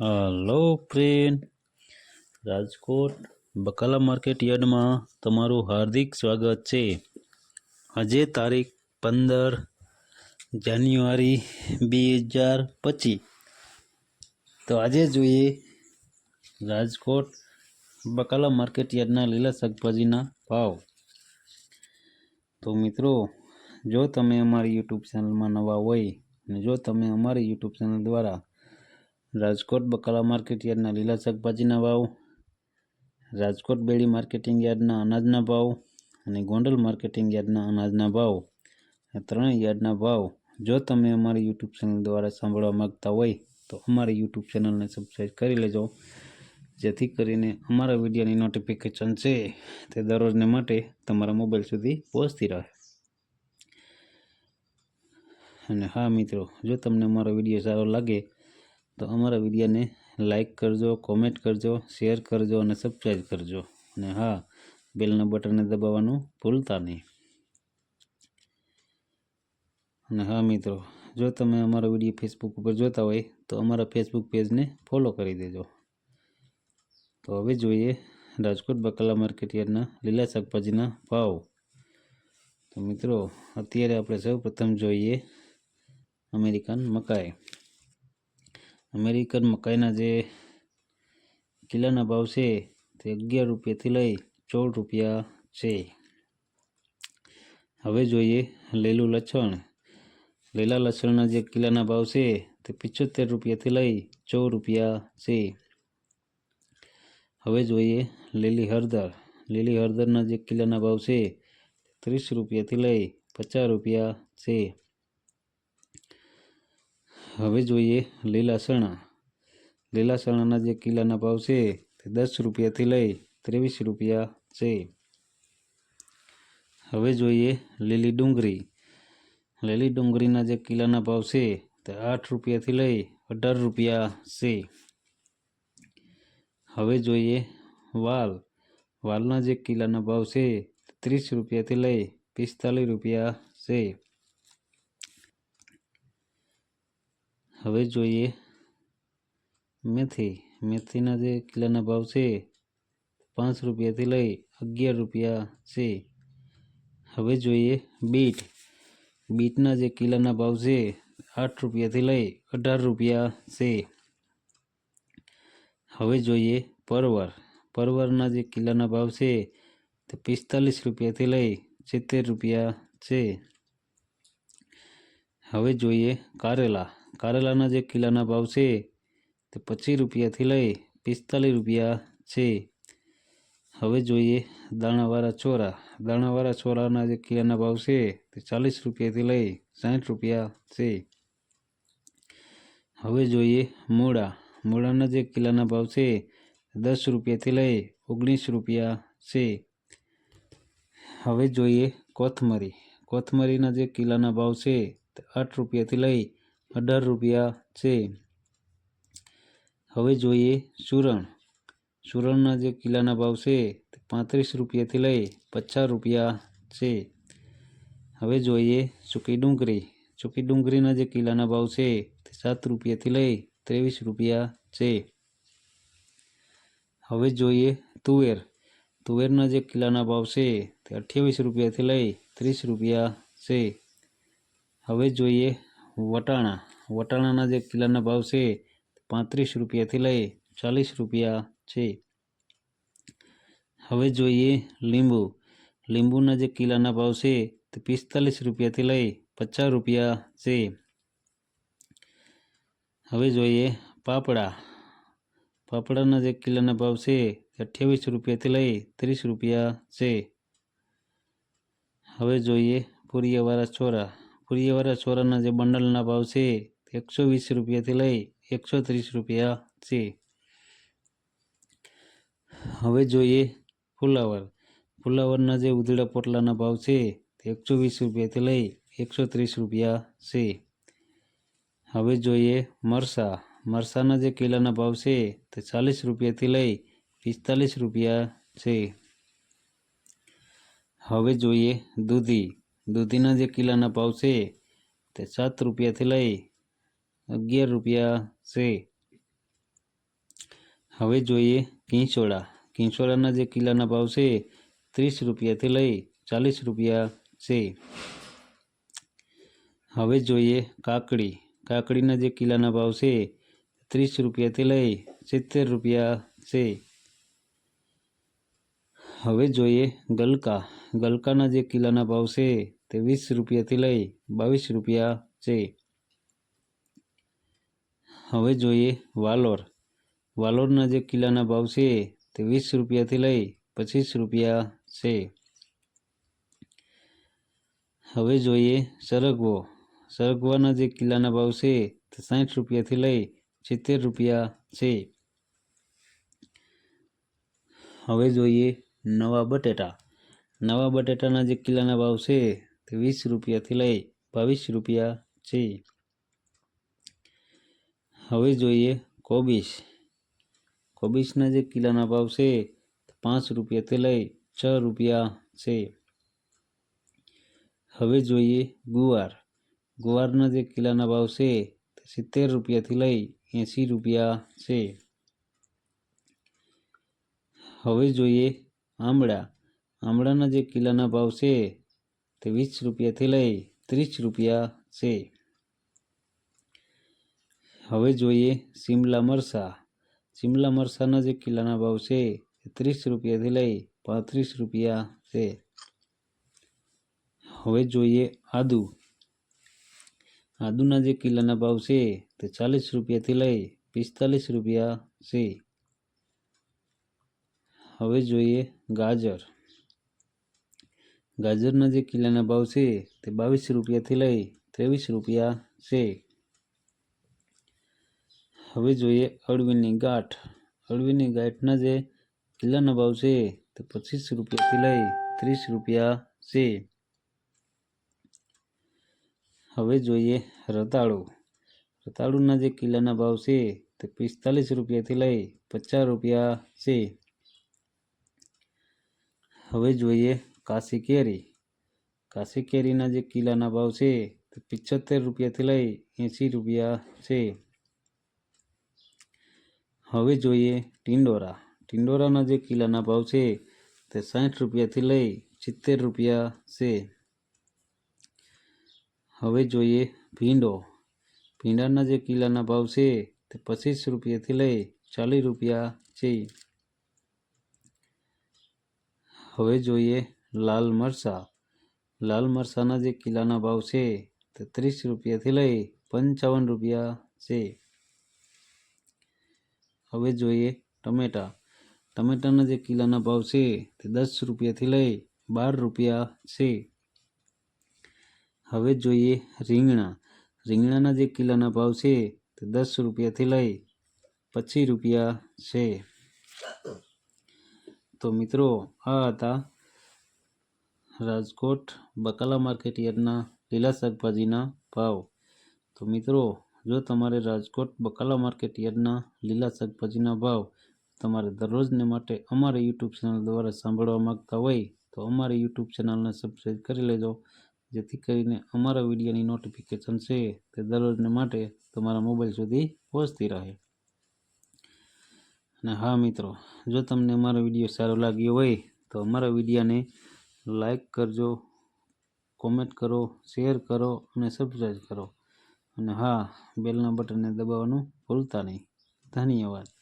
Hello friend Rajkot બકાલા market યાર્ડમાં તમારું હાર્દિક સ્વાગત છે. આજે તારીખ પંદર જાન્યુઆરી બે હજાર પચીસ. તો આજે જોઈએ રાજકોટ બકાલા માર્કેટ યાર્ડના લીલા શાકભાજીના ભાવ. તો મિત્રો, જો તમે અમારી યુટ્યુબ ચેનલમાં નવા હોય અને જો તમે અમારી યુટ્યુબ ચેનલ દ્વારા રાજકોટ બકાલા માર્કેટ યાર્ડના લીલા શાકભાજીના ભાવ, રાજકોટ બેડી માર્કેટિંગ યાર્ડના અનાજના ભાવ અને ગોંડલ માર્કેટિંગ યાર્ડના અનાજના ભાવ. આ ત્રણેય યાર્ડના ભાવ જો તમે અમારી યુટ્યુબ ચેનલ દ્વારા સાંભળવા માંગતા હોય તો અમારી યુટ્યુબ ચેનલને સબસ્ક્રાઈબ કરી લેજો, જેથી કરીને અમારા વિડીયોની નોટિફિકેશન છે તે દરરોજને માટે તમારા મોબાઈલ સુધી પહોંચતી રહે. અને હા મિત્રો, જો તમને અમારો વીડિયો સારો લાગે તો અમારા વિડીયોને લાઈક કરજો કોમેન્ટ કરજો શેર કરજો અને સબસ્ક્રાઈબ કરજો. અને હા બેલના બટનને દબાવવાનું ભૂલતા નહીં. અને હા મિત્રો, જો તમે અમારો વીડિયો ફેસબુક ઉપર જોતા હોય, તો અમારા ફેસબુક પેજને ફોલો કરી દેજો. તો હવે જોઈએ રાજકોટ બકાલા માર્કેટયાર્ડના લીલા શાકભાજીના ભાવ. તો મિત્રો, અત્યારે આપણે સૌ પ્રથમ જોઈએ અમેરિકન મકાઈ. અમેરિકન મકાઈના જે કિલોના ભાવ છે તે અગિયાર રૂપિયાથી લઈ ચૌદ રૂપિયા છે. હવે જોઈએ લીલું લસણ. લીલા લસણના જે કિલોના ભાવ છે તે પિચોતેર રૂપિયાથી લઈ ચૌદ રૂપિયા છે. હવે જોઈએ લીલી હળદર. લીલી હળદરના જે કિલોના ભાવ છે ત્રીસ રૂપિયાથી લઈ પચાસ રૂપિયા છે. હવે જોઈએ લીલા ચણા લીલા ચણાના જે કિલ્લાના ભાવ છે તે દસ રૂપિયાથી લઈ ત્રેવીસ રૂપિયા છે. હવે જોઈએ લીલી ડુંગળી. લીલી ડુંગળીના જે કિલ્લાના ભાવ છે તે આઠ રૂપિયાથી લઈ અઢાર રૂપિયા છે. હવે જોઈએ વાલ. વાલના જે કિલ્લાના ભાવ છે ત્રીસ રૂપિયાથી લઈ પિસ્તાલીસ રૂપિયા છે. હવે જોઈએ. મેથી. મેથીના જે કિલોના ભાવ છે, પાંચ રૂપિયાથી લઈ અગિયાર રૂપિયા છે. હવે જોઈએ બીટ. બીટના જે કિલોના ભાવ છે, આઠ રૂપિયાથી લઈ અઢાર રૂપિયા છે. હવે જોઈએ પરવર. પરવરના જે કિલોના ભાવ છે, તે પિસ્તાલીસ રૂપિયાથી લઈ સિત્તેર રૂપિયા છે. હવે જોઈએ કારેલા. કારેલાના જે કિલોના ભાવ છે તે પચીસ રૂપિયાથી લઈ પિસ્તાલીસ રૂપિયા છે. હવે જોઈએ દાણાવાળા છોરા દાણાવાળા છોરાના જે કિલ્લાના ભાવ છે તે ચાલીસ રૂપિયાથી લઈ સાઠ રૂપિયા છે. હવે જોઈએ મૂળા મૂળાના જે કિલ્લાના ભાવ છે દસ રૂપિયાથી લઈ ઓગણીસ રૂપિયા છે. હવે જોઈએ કોથમરી. કોથમરીના જે કિલ્લાના ભાવ છે તે આઠ રૂપિયાથી લઈ અઢાર રૂપિયા છે. હવે જોઈએ સુરણ. સુરણના જે કિલ્લાના ભાવ છે પાંત્રીસ રૂપિયાથી લઈ પચાસ રૂપિયા છે. હવે જોઈએ સૂકી ડુંગળી. સૂકી ડુંગળીના જે કિલ્લાના ભાવ છે તે સાત રૂપિયાથી લઈ ત્રેવીસ રૂપિયા છે. હવે જોઈએ તુવેર. તુવેરના જે કિલ્લાના ભાવ છે તે અઠ્યાવીસ રૂપિયાથી લઈ ત્રીસ રૂપિયા છે. હવે જોઈએ વટાણા. વટાણાના જે કિલોના ભાવ છે, પાંત્રીસ રૂપિયાથી લઈ ચાલીસ રૂપિયા છે. હવે જોઈએ લીંબુ. લીંબુના જે કિલોના ભાવ છે, તે પિસ્તાલીસ રૂપિયાથી લઈ પચાસ રૂપિયા છે. હવે જોઈએ પાપડા. પાપડાના જે કિલોના ભાવ છે, તે અઠ્યાવીસ રૂપિયાથી લઈ ત્રીસ રૂપિયા છે. હવે જોઈએ પૂરીયાવાળા છોરા પૂરિયાવાળા છોરાના જે બંડલના ભાવ છે એકસો વીસ રૂપિયાથી લઈ એકસો ત્રીસ રૂપિયા છે. હવે જોઈએ ફુલાવર. ફુલાવરના જે ઉધડા પોટલાના ભાવ છે તે એકસો વીસ રૂપિયાથી લઈ એકસો ત્રીસ રૂપિયા છે. હવે જોઈએ મરસા. મરસાના જે કેલાના ભાવ છે તે ચાલીસ રૂપિયાથી લઈ પિસ્તાલીસ રૂપિયા છે. હવે જોઈએ દૂધી. દૂધીના જે કિલોના ભાવ છે તે સાત રૂપિયાથી લઈ અગિયાર રૂપિયા છે હવે જોઈએ કિંચોળા કિંચોળાના જે કિલ્લાના ભાવ છે ત્રીસ રૂપિયાથી લઈ ચાલીસ રૂપિયા છે હવે જોઈએ કાકડી કાકડીના જે કિલ્લાના ભાવ છે ત્રીસ રૂપિયાથી લઈ સિત્તેર રૂપિયા છે હવે જોઈએ ગલકા ગલકાના જે કિલ્લાના ભાવ છે તે વીસ રૂપિયાથી લઈ બાવીસ રૂપિયા છે. હવે જોઈએ વાલોર. વાલોરના જે કિલ્લાના ભાવ છે તે વીસ રૂપિયાથી લઈ પચીસ રૂપિયા છે. હવે જોઈએ સરગવો. સરગવાના જે કિલ્લાના ભાવ છે તે સાઠ રૂપિયાથી લઈ સિત્તેર રૂપિયા છે. હવે જોઈએ નવા બટેટા. નવા બટેટાના જે કિલ્લાના ભાવ છે વીસ રૂપિયાથી લઈ બાવીસ રૂપિયા છે. હવે જોઈએ કોબીસ કોબીસના જે કિલ્લાના ભાવ છે પાંચ રૂપિયાથી લઈ છ રૂપિયા છે. હવે જોઈએ ગુવાર. ગુવારના જે કિલ્લાના ભાવ છે સિત્તેર રૂપિયાથી લઈ એંસી રૂપિયા છે. હવે જોઈએ આમળા. આમળાના જે કિલ્લાના ભાવ છે તે વીસ રૂપિયાથી લઈ ત્રીસ રૂપિયા છે. હવે જોઈએ શિમલા મરચાં શિમલા મરચાંના જે કિલ્લાના ભાવ છે તે ત્રીસ રૂપિયાથી લઈ પાંત્રીસ રૂપિયા છે. હવે જોઈએ આદુ. આદુના જે કિલ્લાના ભાવ છે તે ચાલીસ રૂપિયાથી લઈ પિસ્તાલીસ રૂપિયા છે. હવે જોઈએ ગાજર. ગાજરના જે કિલ્લાના ભાવ છે તે બાવીસ રૂપિયાથી લઈ ત્રેવીસ રૂપિયા છે. હવે જોઈએ અળવીની ગાંઠ. અળવીની ગાંઠના જે કિલ્લાના ભાવ છે તે પચીસ રૂપિયાથી લઈ ત્રીસ રૂપિયા છે. હવે જોઈએ રતાળુ. રતાળુના જે કિલ્લાના ભાવ છે તે પિસ્તાલીસ રૂપિયાથી લઈ પચાસ રૂપિયા છે. હવે જોઈએ કાશી કેરી કાશી કેરીના જે કિલ્લાના ભાવ છે તે પિચોતેર રૂપિયાથી લઈ એંસી રૂપિયા છે. હવે જોઈએ ટિંડોરા. ટિંડોરાના જે કિલ્લાના ભાવ છે તે સાઠ રૂપિયાથી લઈ સિત્તેર રૂપિયા છે. હવે જોઈએ ભીંડો. ભીંડાના જે કિલ્લાના ભાવ છે તે પચીસ રૂપિયાથી લઈ ચાલીસ રૂપિયા છે. હવે જોઈએ લાલ મરચાં. લાલ મરચાંના જે કિલ્લાના ભાવ છે તે ત્રીસ રૂપિયાથી લઈ પંચાવન રૂપિયા છે. હવે જોઈએ ટમેટા. ટમેટાના જે કિલ્લાના ભાવ છે તે દસ રૂપિયાથી લઈ બાર રૂપિયા છે. હવે જોઈએ રીંગણા. રીંગણાના જે કિલ્લાના ભાવ છે તે દસ રૂપિયાથી લઈ પચીસ રૂપિયા છે. તો મિત્રો, આ હતા રાજકોટ બકાલા માર્કેટ યાર્ડના લીલા શાકભાજીના ભાવ. તો મિત્રો, જો તમારે રાજકોટ બકાલા માર્કેટ યાર્ડના લીલા શાકભાજીના ભાવ તમારે દરરોજને માટે અમારી યુટ્યુબ ચેનલ દ્વારા સાંભળવા માગતા હોય, તો અમારી યુટ્યુબ ચેનલને સબસ્ક્રાઈબ કરી લેજો. જેથી કરીને અમારા વિડીયોની નોટિફિકેશન છે તે દરરોજને માટે તમારા મોબાઈલ સુધી પહોંચતી રહે. અને હા મિત્રો, જો તમને અમારો વીડિયો સારો લાગ્યો હોય, તો અમારા વિડીયોને લાઈક કરજો, કોમેન્ટ કરો, શેર કરો અને સબસ્ક્રાઈબ કરો. અને હા, બેલના બટનને દબાવવાનું ભૂલતા નહીં. ધન્યવાદ.